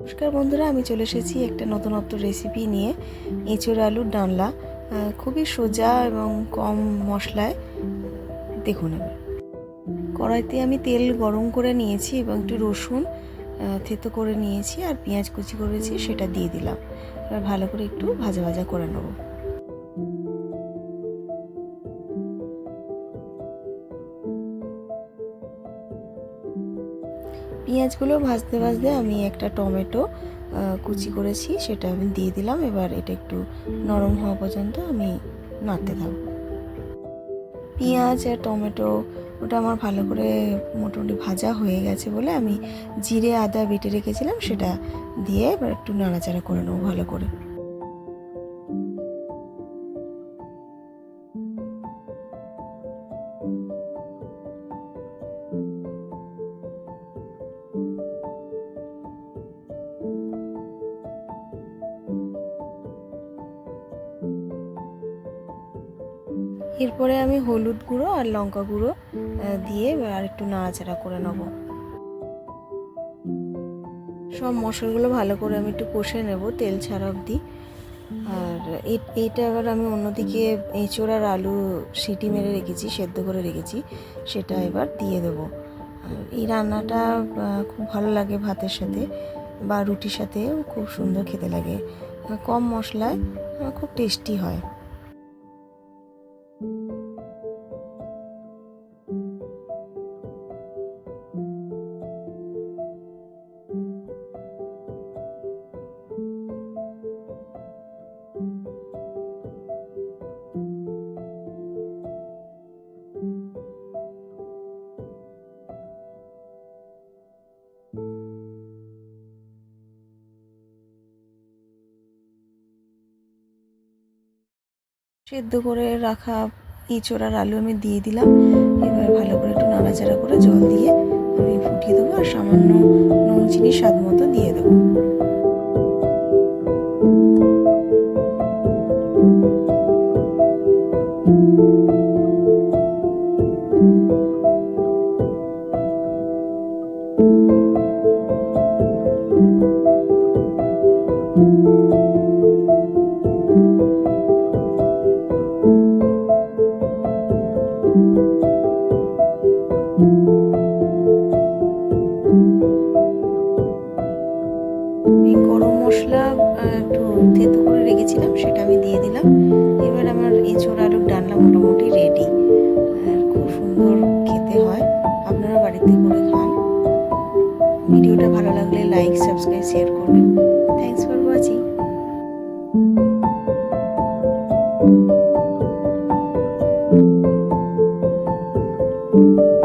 নমস্কার বন্ধুরা, আমি চলে এসেছি একটা নতুনত্ব রেসিপি নিয়ে, এঁচড় আলুর ডানলা। খুবই সোজা এবং কম মশলায়। দেখুন এবার। কড়াইতে আমি তেল গরম করে নিয়েছি এবং একটু রসুন থেতো করে নিয়েছি আর পেঁয়াজ কুচি করেছি, সেটা দিয়ে দিলাম। এবার ভালো করে একটু ভাজা ভাজা করে নেব। পেঁয়াজগুলো ভাজতে ভাজতে আমি একটা টমেটো কুচি করেছি, সেটা আমি দিয়ে দিলাম। এবার এটা একটু নরম হওয়া পর্যন্ত আমি নাড়তে দাম পেঁয়াজ আর টমেটো, ওটা আমার ভালো করে মোটামুটি ভাজা হয়ে গেছে বলে আমি জিরে, আদা বেটে রেখেছিলাম, সেটা দিয়ে এবার একটু নাড়াচাড়া করে নেব ভালো করে। এরপরে আমি হলুদ গুঁড়ো আর লঙ্কা গুঁড়ো দিয়ে আর একটু নাড়াচাড়া করে নেব। সব মশলাগুলো ভালো করে আমি একটু কষে নেব তেল ছাড়া অবধি। আর এইটা এবার আমি অন্যদিকে এঁচোড় আর আলু সিটি মেরে রেখেছি, সেদ্ধ করে রেখেছি, সেটা এবার দিয়ে দেবো। এই রান্নাটা খুব ভালো লাগে ভাতের সাথে বা রুটির সাথেও খুব সুন্দর খেতে লাগে। কম মশলায় খুব টেস্টি হয়। সেদ্ধ করে রাখা এঁচোড় আর আলু আমি দিয়ে দিলাম। এবার ভালো করে একটু নাড়াচাড়া করে জল দিয়ে আমি ফুটিয়ে দেবো আর সামান্য নুন, চিনি, স্বাদ মতো দিয়ে দেবো। এই গরম মশলা একটু থেতো করে রেখেছিলাম, সেটা আমি দিয়ে দিলাম। এবার আমার এঁচোড় আলুর ডালনা মোটামুটি রেডি আর খুব সুন্দর খেতে হয়। আপনারা বাড়িতে করে খান। ভিডিওটা ভালো লাগলে লাইক সাবস্ক্রাইব শেয়ার করবেন। Thanks for watching you.